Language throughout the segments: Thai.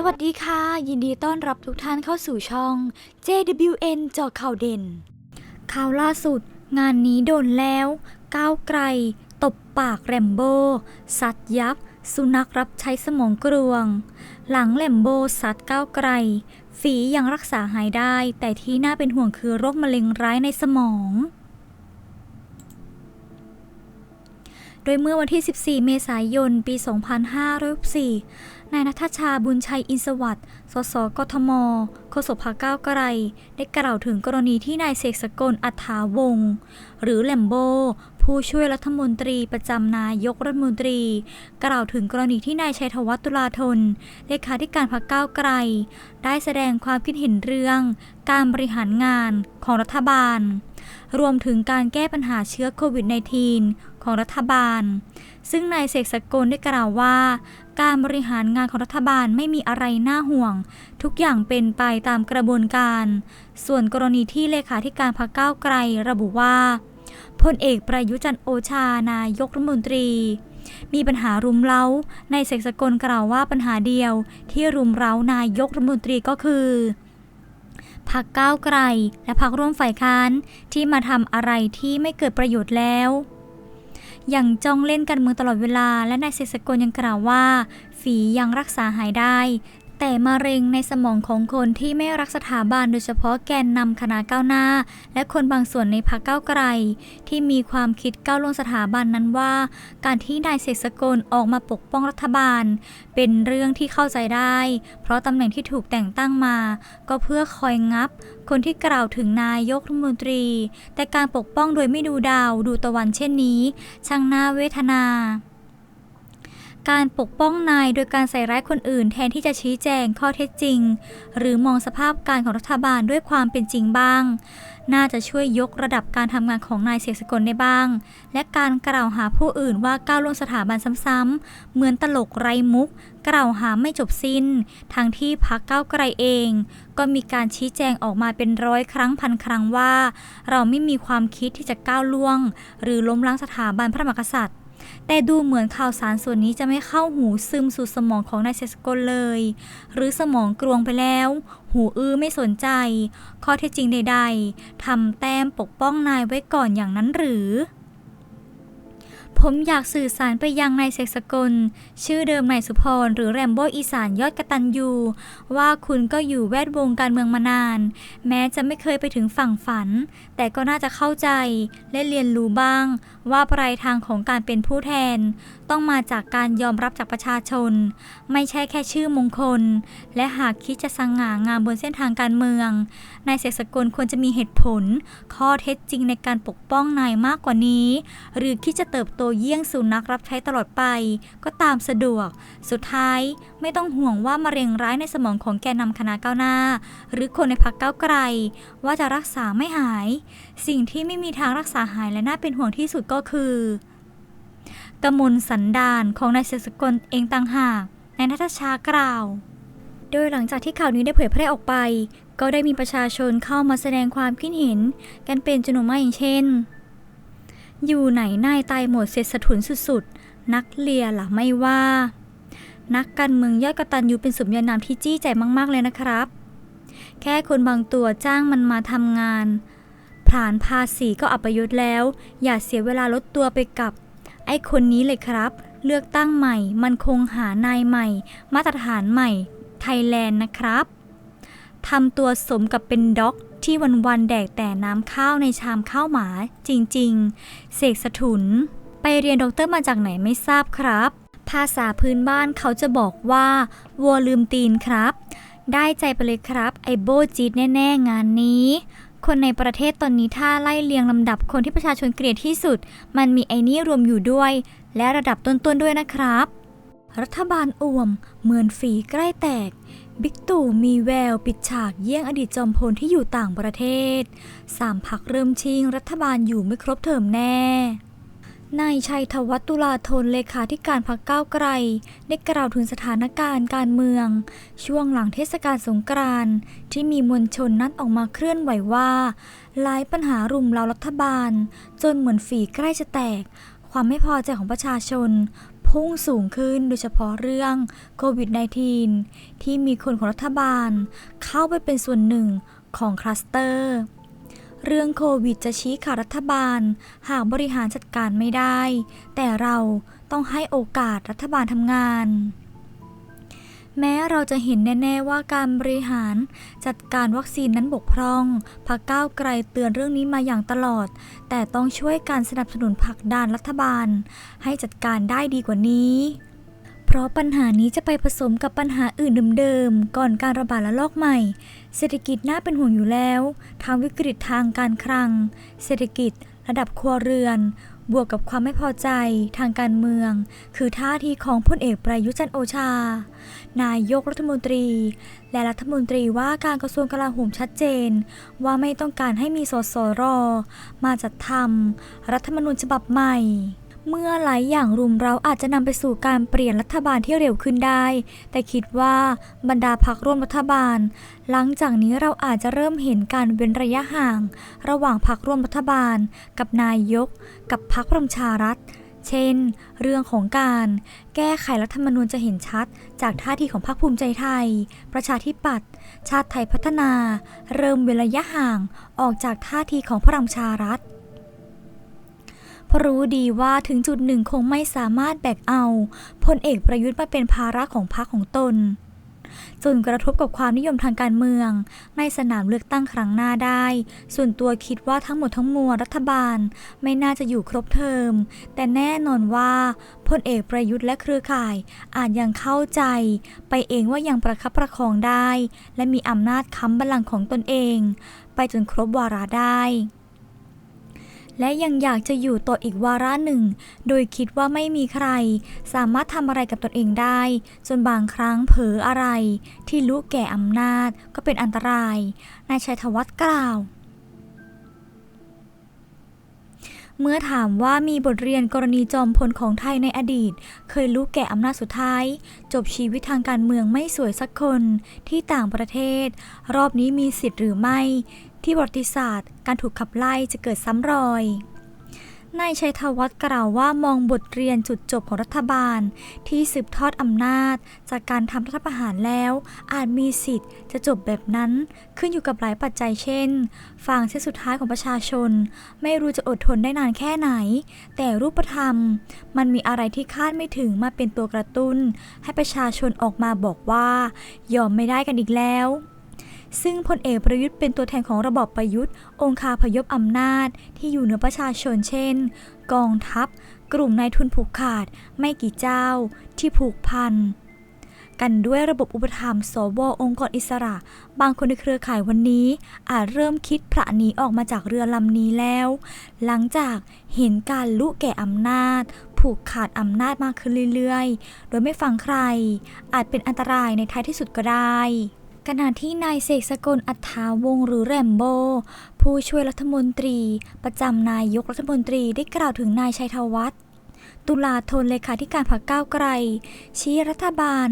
สวัสดีค่ะ ยินดีต้อนรับทุกท่านเข้าสู่ช่อง JWN เจาะข่าวเด่น ข่าวล่าสุด งานนี้โดนแล้ว ก้าวไกล ตบปากแรมโบ้สัตว์ยับ สุนัขรับใช้สมองกรวง หลังแรมโบ้สัตว์ก้าวไกล ฝียังรักษาหายได้ แต่ที่น่าเป็นห่วงคือโรคมะเร็งร้ายในสมอง ดยเมื่อวันที่ 14 เมษายน ปี 2564นายนัทชาบุญชัยอินสวัสด์สสกทม โฆษกพรรคก้าวไกล ได้กล่าวถึงกรณีที่นายเสกสกลอัฏฐาวงศ์หรือแลมโบ ผู้ช่วยรัฐมนตรีประจำนายกรัฐมนตรี กล่าวถึงกรณีที่นายชัยธวัฒน์ตุลาธนเลขาธิการพรรคก้าวไกล ได้แสดงความคิดเห็นเรื่อง การบริหารงานของรัฐบาล รวมถึงการแก้ปัญหาเชื้อโควิด -19 ของรัฐบาล ซึ่งนายเสกสกลได้กล่าวว่า การบริหารงานของรัฐบาลไม่มีอะไรน่าห่วง ทุกอย่างเป็นไปตามกระบวนการ ส่วนกรณีที่เลขาธิการพรรคก้าวไกลระบุว่าพลเอกประยุจันโอชานายกรัฐมนตรี มีปัญหารุมเร้านายเสกสกลกล่าวว่าปัญหาเดียวที่รุมเร้านายกรัฐมนตรีก็คือ พักก้าวไกล และพักร่วมฝ่ายค้านที่มาทำอะไรที่ไม่เกิดประโยชน์แล้วอย่างจ้องเล่นกันเมืองตลอดเวลาและนายเสกสกลยังกล่าวว่า ฝียังรักษาหายได้ แต่มะเร็งในสมองของคนที่ไม่รักสถาบันโดยเฉพาะแกนนำคณะก้าวหน้า และคนบางส่วนในพรรคก้าวไกล ที่มีความคิดก้าวล่วงสถาบันนั้นว่า การที่นายเสกสกลออกมาปกป้องรัฐบาล เป็นเรื่องที่เข้าใจได้ เพราะตำแหน่งที่ถูกแต่งตั้งมา ก็เพื่อคอยงับ คนที่กล่าวถึงนายกรัฐมนตรี แต่การปกป้องโดยไม่ดูดาวดูตะวันเช่นนี้ ช่างน่าเวทนา การปกป้องนายโดยการใส่ร้ายคนอื่น แทนที่จะชี้แจงข้อเท็จจริง หรือมองสภาพการของรัฐบาลด้วยความเป็นจริงบ้าง น่าจะช่วยยกระดับการทำงานของนายเสกสกลได้บ้าง และการกล่าวหาผู้อื่นว่าก้าวล่วงสถาบันซ้ำๆเหมือนตลกไรมุก กล่าวหาไม่จบสิ้น ทั้งที่พักก้าวไกลเอง ก็มีการชี้แจงออกมาเป็นร้อยครั้งพันครั้งว่า เราไม่มีความคิดที่จะก้าวล่วง หรือล้มล้างสถาบันพระมหากษัตริย์ แต่ดูเหมือนข่าวสารส่วนนี้จะไม่เข้าหูซึมสู่สมองของนายเซสโกเลย หรือสมองกรวงไปแล้ว หูอื้อไม่สนใจ ข้อเท็จจริงใด ๆทำแต้มปกป้องนายไว้ก่อนอย่างนั้นหรือ ผมอยากสื่อสารไปยังนายเสกสกล ชื่อเดิมนายสุพรหรือแรมโบ้อีสานยอดกระตันยูว่าคุณก็อยู่แวดวงการเมืองมานาน แม้จะไม่เคยไปถึงฝั่งฝัน แต่ก็น่าจะเข้าใจและเรียนรู้บ้าง ว่าปลายทางของการเป็นผู้แทน ต้องมาจากการยอมรับจากประชาชน ไม่ใช่แค่ชื่อมงคล และหากคิดจะสง่างามบนเส้นทางการเมือง นายเสกสกลควรจะมีเหตุผล ข้อเท็จจริงในการปกป้องนายมากกว่านี้ หรือคิดจะเติบโตเยี่ยงสุนัขรับใช้ตลอดไป ก็ตามสะดวก สุดท้ายไม่ต้องห่วงว่ามะเร็งร้ายในสมองของแกนนำคณะก้าวหน้า หรือคนในพรรคก้าวไกล ว่าจะรักษาไม่หาย สิ่งที่ไม่มีทางรักษาหายและน่าเป็นห่วงที่สุดก็คือ กมลสันดานของนายเสสกลเองต่างหากนายนัทชากล่าว โดยหลังจากที่ข่าวนี้ได้เผยแพร่ออกไป ก็ได้มีประชาชนเข้ามาแสดงความคิดเห็น กันเป็นจำนวนมากอย่างเช่น อยู่ไหนนายตายหมดเสร็จสะทุนสุดๆ นักเลียล่ะไม่ว่า นักการเมืองยอดกระตันยูเป็นสมญานามที่จี้ใจมากๆเลยนะครับ แค่คนบางตัวจ้างมันมาทำงานผ่านภาษีก็อัปยศแล้ว อย่าเสียเวลาลดตัวไปกับ ไอ้คนนี้เลยครับ เลือกตั้งใหม่ มันคงหานายใหม่ มาตรฐานใหม่ ไทยแลนด์นะครับทำตัวสมกับเป็นด็อกที่วันๆแดกแต่น้ำข้าวในชามข้าวหมา จริงๆ เสกสถุน ไปเรียนด็อกเตอร์มาจากไหนไม่ทราบครับ ภาษาพื้นบ้านเขาจะบอกว่าวัวลืมตีนครับ ได้ใจไปเลยครับ ไอโบจีดแน่ ๆ งานนี้ คนในประเทศตอนนี้ถ้าไล่เรียงลำดับคนที่ประชาชนเกลียดที่สุด มันมีไอ้นี่รวมอยู่ด้วย และระดับต้นๆด้วยนะครับ รัฐบาลอ่วมเหมือนฝีใกล้แตก บิ๊กตู่มีแววปิดฉากเยี่ยงอดีตจอมพลที่อยู่ต่างประเทศสามพักเริ่มชิงรัฐบาลอยู่ไม่ครบเทอมแน่ นายชัยธวัฒน์ตุลาธนเลขาธิการพรรคก้าวไกล ได้กล่าวถึงสถานการณ์การเมือง ช่วงหลังเทศกาลสงกรานต์ที่มีมวลชนนัดออกมาเคลื่อนไหวว่า หลายปัญหารุมเรารัฐบาล จนเหมือนฝีใกล้จะแตก ความไม่พอใจของประชาชน พุ่งสูงขึ้นโดยเฉพาะเรื่องโควิด -19 ที่มีคนของรัฐบาล เข้าไปเป็นส่วนหนึ่งของคลัสเตอร์ เรื่องโควิดจะชี้ขาดรัฐบาล หากบริหารจัดการไม่ได้ แต่เราต้องให้โอกาสรัฐบาลทำงาน แม้เราจะเห็นแน่ ๆ ว่าการบริหารจัดการวัคซีนนั้นบกพร่องพรรคก้าวไกลเตือนเรื่องนี้มาอย่างตลอด แต่ต้องช่วยการสนับสนุนผลักดันรัฐบาล ให้จัดการได้ดีกว่านี้ เพราะปัญหานี้จะไปผสมกับปัญหาอื่นเดิมๆก่อนการระบาดระลอกใหม่ เศรษฐกิจน่าเป็นห่วงอยู่แล้วทางวิกฤตทางการคลัง เศรษฐกิจ ระดับครัวเรือน บวกกับความไม่พอใจทางการเมือง คือท่าทีของพลเอกประยุจันโอชา นายกรัฐมนตรี และรัฐมนตรีว่าการกระทรวงกลาโหมชัดเจน ว่าไม่ต้องการให้มีสสร มาจัดทำรัฐธรรมนูญฉบับใหม่ เมื่อหลายอย่างรุมเราอาจจะนำไปสู่การเปลี่ยนรัฐบาลที่เร็วขึ้นได้ แต่คิดว่าบรรดาพักร่วมรัฐบาล หลังจากนี้เราอาจจะเริ่มเห็นการเว้นระยะห่าง ระหว่างพักร่วมรัฐบาล กับนายก กับพักประชารัฐ เช่น เรื่องของการแก้ไขรัฐธรรมนูญจะเห็นชัด จากท่าทีของพรรคภูมิใจไทย ประชาธิปัตย์ชาติไทยพัฒนา เริ่มเว้นระยะห่างออกจากท่าทีของพลังประชารัฐ เพราะรู้ดีว่าถึงจุดหนึ่งคงไม่สามารถแบกเอาพลเอกประยุทธ์มาเป็นภาระของพรรคของตน จนกระทบกับความนิยมทางการเมือง ในสนามเลือกตั้งครั้งหน้าได้ ส่วนตัวคิดว่าทั้งหมดทั้งมวลรัฐบาลไม่น่าจะอยู่ครบเทอม แต่แน่นอนว่าพลเอกประยุทธ์และเครือข่ายอาจยังเข้าใจ ไปเองว่ายังประคับประคองได้ และมีอำนาจค้ำบัลลังก์ของตนเอง ไปจนครบวาระได้ และยังอยากจะอยู่ต่ออีกวาระหนึ่ง โดยคิดว่าไม่มีใคร สามารถทำอะไรกับตนเองได้ จนบางครั้งเผลออะไร ที่รู้แก่อำนาจก็เป็นอันตราย นายชัยธวัฒน์กล่าว เมื่อถามว่ามีบทเรียนกรณีจอมพลของไทยในอดีต เคยรู้แก่อำนาจสุดท้าย จบชีวิตทางการเมืองไม่สวยสักคนที่ต่างประเทศ รอบนี้มีสิทธิ์หรือไม่ ที่ประวัติศาสตร์ การถูกขับไล่จะเกิดซ้ำรอยนายชัยธวัฒน์กล่าวว่ามองบทเรียนจุดจบของรัฐบาล ที่สืบทอดอำนาจ จากการทำรัฐประหารแล้ว อาจมีสิทธิ์จะจบแบบนั้น ขึ้นอยู่กับหลายปัจจัยเช่น ฝั่งเส้นสุดท้ายของประชาชน ไม่รู้จะอดทนได้นานแค่ไหน แต่รูปธรรม มันมีอะไรที่คาดไม่ถึงมาเป็นตัวกระตุ้น ให้ประชาชนออกมาบอกว่า ยอมไม่ได้กันอีกแล้ว ซึ่งพลเอกประยุทธ์เป็นตัวแทนของระบอบประยุทธ์ องคาพยพอำนาจ ที่อยู่เหนือประชาชนเช่น กองทัพ กลุ่มนายทุนผูกขาด ไม่กี่เจ้า ที่ผูกพันกันด้วยระบบอุปถัมภ์สวองค์กรอิสระ บางคนในเครือข่ายวันนี้ อาจเริ่มคิดพระหนีออกมาจากเรือลำนี้แล้ว หลังจากเห็นการลุแก่อำนาจ ผูกขาดอำนาจมากขึ้นเรื่อยๆ โดยไม่ฟังใคร อาจเป็นอันตรายในท้ายที่สุดก็ได้ ขณะที่นายเสกสกลอัฏฐาวงหรือแรมโบ ผู้ช่วยรัฐมนตรี ประจำนายกรัฐมนตรีได้กล่าวถึงนายชัยธวัฒน์ตุลาธนเลขาธิการพรรคก้าวไกล ชี้รัฐบาล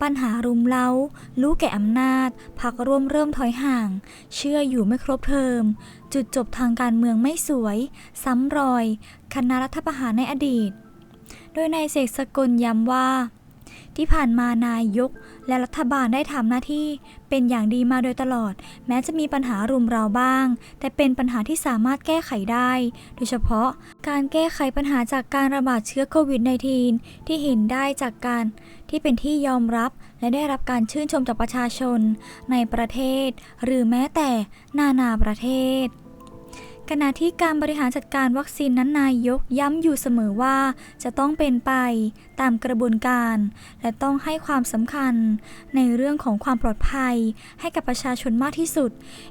ปัญหารุมเร้า รู้แก่อำนาจพักร่วมเริ่มถอยห่าง เชื่ออยู่ไม่ครบเทอม จุดจบทางการเมืองไม่สวย ซ้ำรอย คณะรัฐประหารในอดีต โดยนายเสกสกลย้ำว่า ที่ผ่านมานายก และรัฐบาลได้ทำหน้าที่ เป็นอย่างดีมาโดยตลอด แม้จะมีปัญหารุมเราบ้าง แต่เป็นปัญหาที่สามารถแก้ไขได้ โดยเฉพาะการแก้ไขปัญหาจากการระบาดเชื้อโควิด -19 ที่เห็นได้จากการที่เป็นที่ยอมรับและได้รับการชื่นชมจากประชาชน ในประเทศ หรือแม้แต่นานาประเทศ ขณะที่การบริหารจัดการวัคซีนนั้นนายกย้ำอยู่เสมอว่า จะต้องเป็นไปตามกระบวนการ และต้องให้ความสำคัญ ในเรื่องของความปลอดภัย ให้กับประชาชนมากที่สุด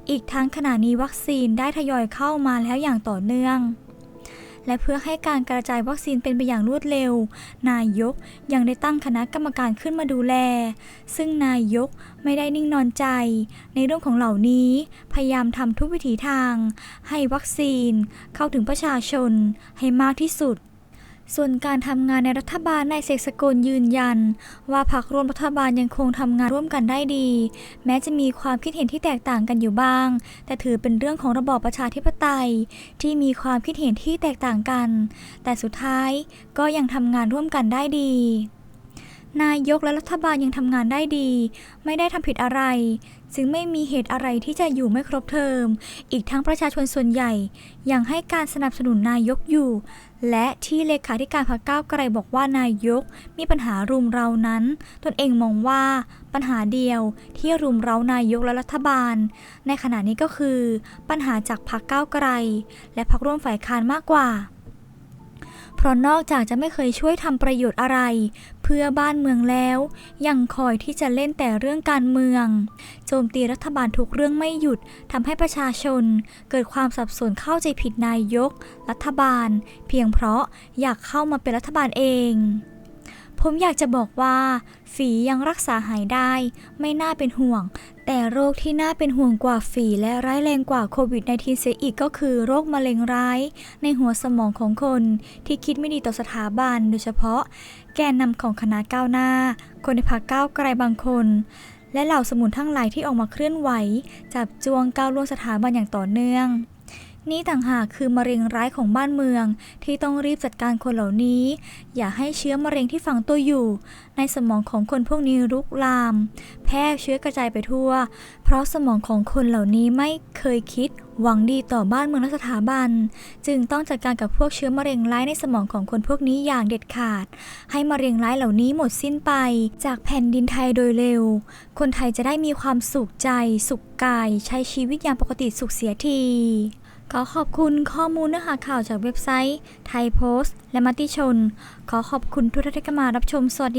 อีกทั้งขณะนี้วัคซีนได้ทยอยเข้ามาแล้วอย่างต่อเนื่อง และเพื่อให้การกระจายวัคซีนเป็นไปอย่างรวดเร็ว นายกยังได้ตั้งคณะกรรมการขึ้นมาดูแล ซึ่งนายกไม่ได้นิ่งนอนใจ ในเรื่องของเหล่านี้พยายามทำทุกวิถีทาง ให้วัคซีนเข้าถึงประชาชนให้มากที่สุด ส่วนการทำงานในรัฐบาลนายเสกสกลยืนยัน ว่าพรรคร่วมรัฐบาลยังคงทำงานร่วมกันได้ดี แม้จะมีความคิดเห็นที่แตกต่างกันอยู่บ้าง แต่ถือเป็นเรื่องของระบอบประชาธิปไตย ที่มีความคิดเห็นที่แตกต่างกัน แต่สุดท้ายก็ยังทำงานร่วมกันได้ดีนายกและรัฐบาลยังทำงานได้ดี ไม่ได้ทำผิดอะไรจึงไม่มีเหตุอะไรที่จะอยู่ไม่ครบเทอม อีกทั้งประชาชนส่วนใหญ่ ยังให้การสนับสนุนนายกอยู่ และที่เลขาธิการพรรคก้าวไกลบอกว่านายกมีปัญหารุมเรานั้น ตนเองมองว่าปัญหาเดียวที่รุมเรานายกและรัฐบาล ในขณะนี้ก็คือ ปัญหาจากพรรคก้าวไกล และพรรคร่วมฝ่ายค้านมากกว่า เพราะนอกจากจะไม่เคยช่วยทำประโยชน์อะไร เพื่อบ้านเมืองแล้ว ยังคอยที่จะเล่นแต่เรื่องการเมือง โจมตีรัฐบาลทุกเรื่องไม่หยุดทำให้ประชาชน เกิดความสับสนเข้าใจผิดนายก รัฐบาล เพียงเพราะอยากเข้ามาเป็นรัฐบาลเอง ผมอยากจะบอกว่า ฝียังรักษาหายได้ ไม่น่าเป็นห่วง แต่โรคที่น่าเป็นห่วงกว่าฝีและร้ายแรงกว่าโควิด -19 เสียอีกก็คือโรคมะเร็งร้าย ในหัวสมองของคนที่คิดไม่ดีต่อสถาบันโดยเฉพาะ แกนนำของคณะก้าวหน้า คนในพรรคก้าวไกลบางคนและเหล่าสมุนทั้งหลายที่ออกมาเคลื่อนไหว จับจวงก้าวล่วงสถาบันอย่างต่อเนื่อง นี่ต่างหากคือมะเร็งร้ายของบ้านเมือง ที่ต้องรีบจัดการคนเหล่านี้ อย่าให้เชื้อมะเร็งที่ฝังตัวอยู่ ในสมองของคนพวกนี้รุกลาม แพร่เชื้อกระจายไปทั่ว เพราะสมองของคนเหล่านี้ไม่เคยคิด หวังดีต่อบ้านเมืองและสถาบัน จึงต้องจัดการกับพวกเชื้อมะเร็งร้ายในสมองของคนพวกนี้อย่างเด็ดขาด ให้มะเร็งร้ายเหล่านี้หมดสิ้นไป จากแผ่นดินไทยโดยเร็ว คนไทยจะได้มีความสุขใจ สุขกาย ใช้ชีวิตอย่างปกติสุขเสียที ขอขอบคุณข้อมูลเนื้อหาข่าวจากเว็บไซต์ ไทยโพสต์ และมติชน ขอขอบคุณทุกท่านที่เข้ามารับชม สวัสดี